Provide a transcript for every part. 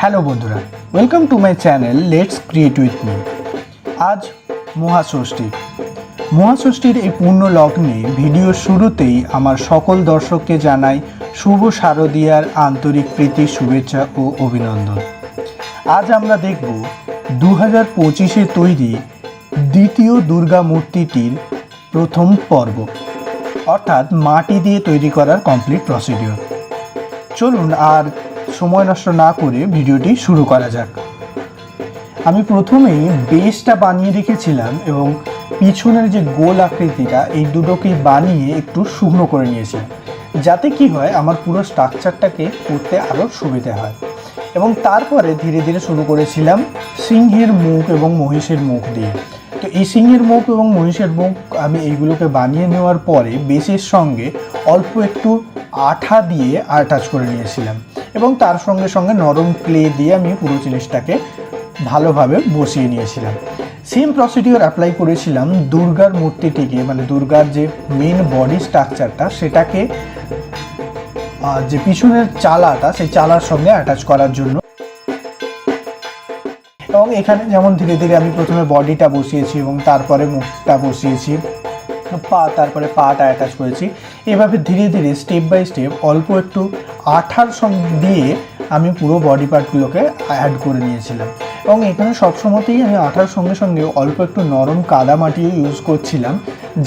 Hello বন্ধুরা welcome to my channel let's create with me আজ মহাষষ্ঠী। মহাষষ্ঠীর এই পূর্ণ লগ্নে ভিডিওর শুরুতেই আমার সকল দর্শককে জানাই শুভ শারদীয়ার আন্তরিক প্রীতি, শুভেচ্ছা ও অভিনন্দন। আজ আমরা দেখব দু হাজার পঁচিশে তৈরি দ্বিতীয় দুর্গা মূর্তিটির প্রথম পর্ব, অর্থাৎ মাটি দিয়ে তৈরি করার কমপ্লিট প্রসিডিওর চলুন, আর সময় নষ্ট না করে ভিডিওটি শুরু করা যাক। আমি প্রথমেই বেসটা বানিয়ে রেখেছিলাম এবং পিছনের যে গোল আকৃতিটা, এই দুটোকেই বানিয়ে একটু শুকনো করে নিয়েছিলাম যাতে কি হয়, আমার পুরো স্ট্রাকচারটাকে করতে আরও সুবিধে হয়। এবং তারপরে ধীরে ধীরে শুরু করেছিলাম সিংহের মুখ এবং মহিষের মুখ দিয়ে। তো এই সিংহের মুখ এবং মহিষের মুখ আমি এইগুলোকে বানিয়ে নেওয়ার পরে বেসের সঙ্গে অল্প একটু আঠা দিয়ে আটাচ করে নিয়েছিলাম। এবং তার সঙ্গে সঙ্গে নরম ক্লে দিয়ে আমি পুরো জিনিসটাকে ভালোভাবে বসিয়ে নিয়েছিলাম। সেম প্রসিডিওর অ্যাপ্লাই করেছিলাম দুর্গার মূর্তিটিকে মানে দুর্গার যে মেন বডি স্ট্রাকচারটা সেটাকে যে পিছনের চালাটা, সেই চালার সঙ্গে অ্যাটাচ করার জন্য। এবং এখানে যেমন ধীরে ধীরে আমি প্রথমে বডিটা বসিয়েছি এবং তারপরে মুখটা বসিয়েছি, পা, তারপরে পাটা অ্যাটাচ করেছি। এভাবে ধীরে ধীরে স্টেপ বাই স্টেপ অল্প একটু আঠার সঙ্গে দিয়ে আমি পুরো বডি পার্টগুলোকে অ্যাড করে নিয়েছিলাম। এবং এখানে সবসময়তেই আমি আঠার সঙ্গে সঙ্গে অল্প একটু নরম কাদা মাটিও ইউজ করছিলাম,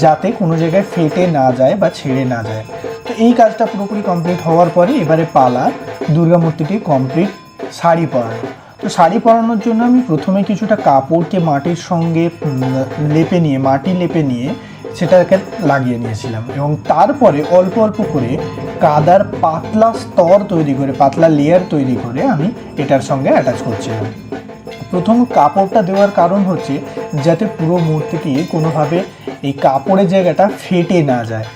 যাতে কোনো জায়গায় ফেটে না যায় বা ছেড়ে না যায়। তো এই কাজটা পুরোপুরি কমপ্লিট হওয়ার পরে এবারে পালা দুর্গা মূর্তিটি কমপ্লিট শাড়ি পরানো। তো শাড়ি পরানোর জন্য আমি প্রথমে কিছুটা কাপড়কে মাটির সঙ্গে লেপে নিয়ে, মাটি লেপে নিয়ে সেটাকে লাগিয়ে নিয়েছিলাম। এবং তারপরে অল্প অল্প করে কাদার পাতলা স্তর তৈরি করে, পাতলা লেয়ার তৈরি করে আমি এটার সঙ্গে অ্যাটাচ করছিলাম প্রথম কাপড়টা দেওয়ার কারণ হচ্ছে যাতে পুরো মূর্তিটি কোনোভাবে এই কাপড়ের জায়গাটা ফেটে না যায়।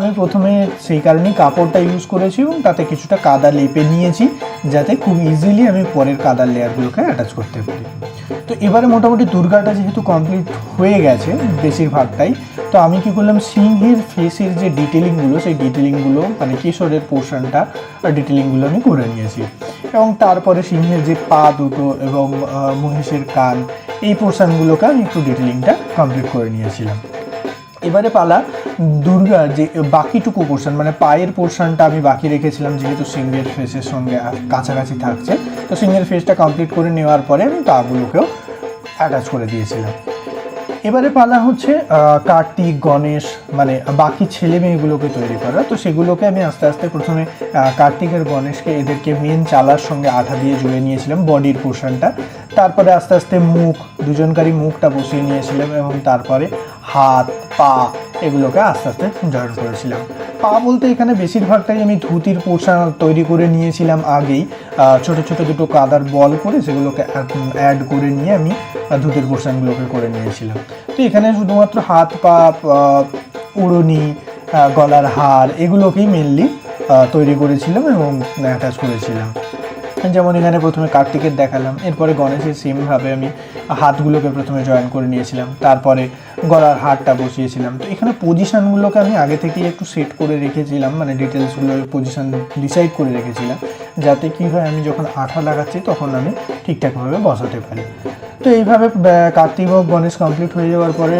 আমি প্রথমে সেই কারণেই কাপড়টা ইউজ করেছি এবং তাতে কিছুটা কাদা লেপে নিয়েছি, যাতে খুব ইজিলি আমি পরের কাদার লেয়ারগুলোকে অ্যাটাচ করতে পারি। তো এবারে মোটামুটি দুর্গাটা যেহেতু কমপ্লিট হয়ে গেছে বেশিরভাগটাই, তো আমি কি করলাম, সিংহের ফেসের যে ডিটেলিংগুলো সেই ডিটেলিংগুলো মানে কেশরের পোর্শনটা ডিটেলিংগুলো আমি করে নিয়েছি। এবং তারপরে সিংহের যে পা দুটো এবং মহিষের কান, এই পোর্শনগুলোকে আমি একটু ডিটেলিংটা কমপ্লিট করে নিয়েছিলাম। এবারে পালা, দুর্গা যে বাকিটুকু পোর্শন মানে পায়ের পোর্শনটা আমি বাকি রেখেছিলাম, যেহেতু সিংহের ফেসের সঙ্গে কাছাকাছি থাকছে। তো সিংহের ফেসটা কমপ্লিট করে নেওয়ার পরে আমি পাগুলোকেও অ্যাটাচ করে দিয়েছিলাম। এবারে পালা হচ্ছে কার্তিক, গণেশ মানে বাকি ছেলে মেয়েগুলোকে তৈরি করা। তো সেগুলোকে আমি আস্তে আস্তে প্রথমে কার্তিক আর গণেশকে এদেরকে মেন চালার সঙ্গে আঠা দিয়ে জুড়ে নিয়েছিলাম বডির পোর্শনটা। তারপরে আস্তে আস্তে মুখ, দুজনকারই মুখটা বসিয়ে নিয়েছিলাম এবং তারপরে হাত, পা এগুলোকে আস্তে আস্তে জয়েন করেছিলাম। পা বলতে এখানে বেশিরভাগটাই আমি ধুতির পোর্শন তৈরি করে নিয়েছিলাম আগেই। ছোট ছোট দুটো কাদার বল করে সেগুলোকে অ্যাড করে নিয়ে আমি ধুতির পোর্শনগুলোকে করে নিয়েছিলাম। তো এখানে শুধুমাত্র হাত পা উড়নি গলার হার এগুলোকেই মেনলি তৈরি করেছিলাম এবং অ্যাটাচ করেছিলাম। যেমন এখানে প্রথমে কার্তিকের দেখালাম, এরপরে গণেশের সেমভাবে আমি হাতগুলোকে প্রথমে জয়েন করে নিয়েছিলাম। তারপরে গলার হারটা বসিয়েছিলাম। তো এখানে পজিশানগুলোকে আমি আগে থেকেই একটু সেট করে রেখেছিলাম মানে ডিটেলসগুলো পজিশান ডিসাইড করে রেখেছিলাম, যাতে কি হয়, আমি যখন আঠা লাগাচ্ছি তখন আমি ঠিকঠাকভাবে বসাতে পারি। তো এইভাবে কার্তিক ও গণেশ কমপ্লিট হয়ে যাওয়ার পরে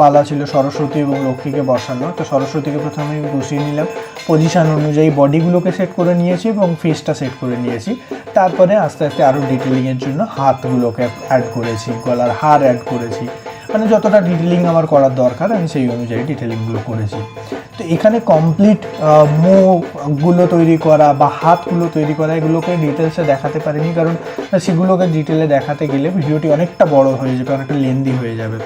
পালা ছিল সরস্বতী এবং লক্ষ্মীকে বসানো। তো সরস্বতীকে প্রথমে আমি বসিয়ে নিলাম। পজিশান অনুযায়ী বডিগুলোকে সেট করে নিয়েছি এবং ফেসটা সেট করে নিয়েছি। তারপরে আস্তে আস্তে আরও ডিটেলিংয়ের জন্য হাতগুলোকে অ্যাড করেছি, গলার হার অ্যাড করেছি। মানে যতটা ডিটেলিং আমার করার দরকার, আমি সেই অনুযায়ী ডিটেলিংগুলো করেছি। তো এখানে কমপ্লিট মুখগুলো তৈরি করা বা হাতগুলো তৈরি করা, এগুলোকে ডিটেলসে দেখাতে পারিনি কারণ সেগুলোকে ডিটেলে দেখাতে গেলে ভিডিওটি অনেকটা বড় হয়ে যাবে, অনেকটা লেন্দি হয়ে যাবে।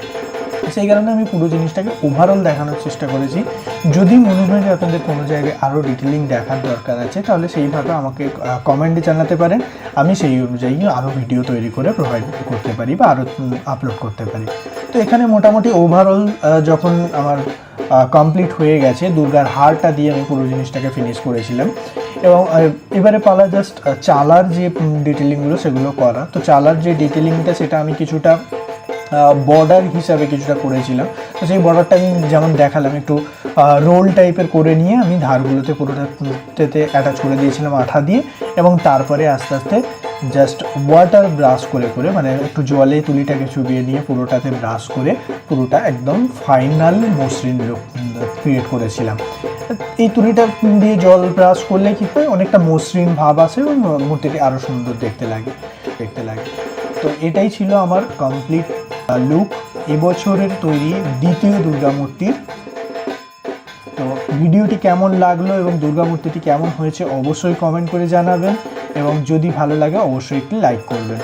সেই কারণে আমি পুরো জিনিসটাকে ওভারঅল দেখানোর চেষ্টা করেছি। যদি মনে হয় যে আপনাদের কোনো জায়গায় আরও ডিটেলিং দেখার দরকার আছে, তাহলে সেইভাবে আমাকে কমেন্টে জানাতে পারেন। আমি সেই অনুযায়ী আরও ভিডিও তৈরি করে প্রোভাইড করতে পারি বা আরও আপলোড করতে পারি। তো এখানে মোটামুটি ওভারঅল যখন আমার কমপ্লিট হয়ে গেছে, দুর্গার হারটা দিয়ে আমি পুরো জিনিসটাকে ফিনিশ করেছিলাম। এবং এবারে পালা জাস্ট চালার যে ডিটেলিংগুলো সেগুলো করা। তো চালার যে ডিটেলিংটা সেটা আমি কিছুটা বর্ডার হিসাবে কিছুটা করেছিলাম। তো সেই বর্ডারটা আমি যেমন দেখালাম, একটু রোল টাইপের করে নিয়ে আমি ধারগুলোতে পুরোটাতে অ্যাটাচ করে দিয়েছিলাম আঠা দিয়ে। এবং তারপরে আস্তে আস্তে জাস্ট ওয়াটার ব্রাশ করে করে মানে একটু জলে তুলিটাকে চুবিয়ে নিয়ে পুরোটাতে ব্রাশ করে পুরোটা একদম ফাইনাল মসৃণ লুক ক্রিয়েট করেছিলাম। এই তুলিটা দিয়ে জল ব্রাশ করলে কি হয়? অনেকটা মসৃণ ভাব আসে এবং মূর্তিটি আরও সুন্দর দেখতে লাগে দেখতে লাগে। তো এটাই ছিল আমার কমপ্লিট লুক এবছরের তৈরি দ্বিতীয় দুর্গা মূর্তির তো ভিডিওটি কেমন লাগল এবং দুর্গা মূর্তিটি কেমন হয়েছে অবশ্যই কমেন্ট করে জানাবেন। এবং যদি ভালো লাগে অবশ্যই একটি লাইক করবেন।